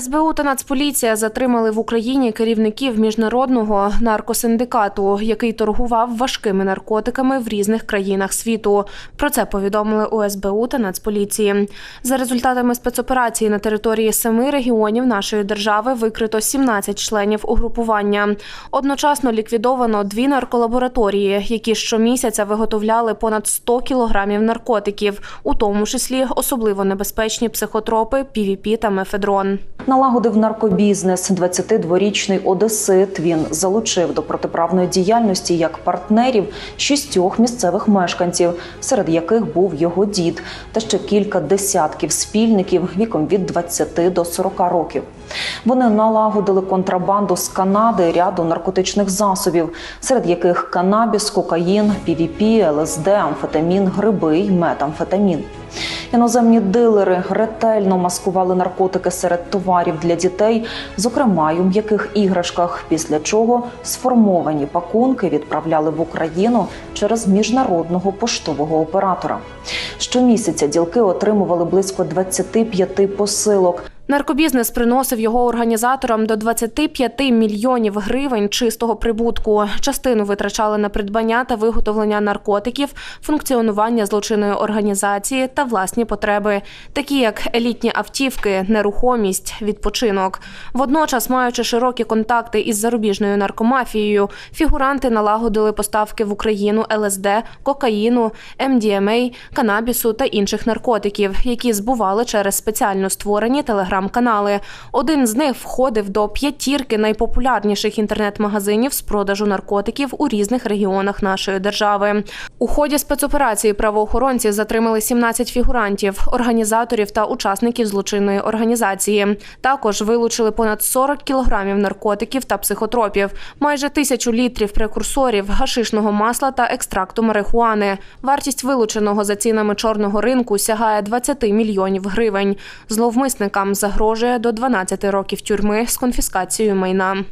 СБУ та Нацполіція затримали в Україні керівників міжнародного наркосиндикату, який торгував важкими наркотиками в різних країнах світу. Про це повідомили у СБУ та Нацполіції. За результатами спецоперації на території семи регіонів нашої держави викрито 17 членів угрупування. Одночасно ліквідовано дві нарколабораторії, які щомісяця виготовляли понад 100 кілограмів наркотиків, у тому числі особливо небезпечні психотропи, півіпі та мефедрон. Налагодив наркобізнес 22-річний одесит. Він залучив до протиправної діяльності як партнерів шістьох місцевих мешканців, серед яких був його дід, та ще кілька десятків спільників віком від 20 до 40 років. Вони налагодили контрабанду з Канади ряду наркотичних засобів, серед яких канабіс, кокаїн, півіпі, ЛСД, амфетамін, гриби й метамфетамін. Іноземні дилери ретельно маскували наркотики серед товарів для дітей, зокрема й у м'яких іграшках, після чого сформовані пакунки відправляли в Україну через міжнародного поштового оператора. Щомісяця ділки отримували близько 25 посилок. Наркобізнес приносив його організаторам до 25 мільйонів гривень чистого прибутку. Частину витрачали на придбання та виготовлення наркотиків, функціонування злочинної організації та власні потреби, такі як елітні автівки, нерухомість, відпочинок. Водночас, маючи широкі контакти із зарубіжною наркомафією, фігуранти налагодили поставки в Україну ЛСД, кокаїну, МДМА, канабісу та інших наркотиків, які збували через спеціально створені телеграм-канали. Один з них входив до п'ятірки найпопулярніших інтернет-магазинів з продажу наркотиків у різних регіонах нашої держави. У ході спецоперації правоохоронці затримали 17 фігурантів, організаторів та учасників злочинної організації. Також вилучили понад 40 кілограмів наркотиків та психотропів, майже тисячу літрів прекурсорів, гашишного масла та екстракту марихуани. Вартість вилученого за цінами чорного ринку сягає 20 мільйонів гривень. Зловмисникам загрожує до 12 років тюрми з конфіскацією майна.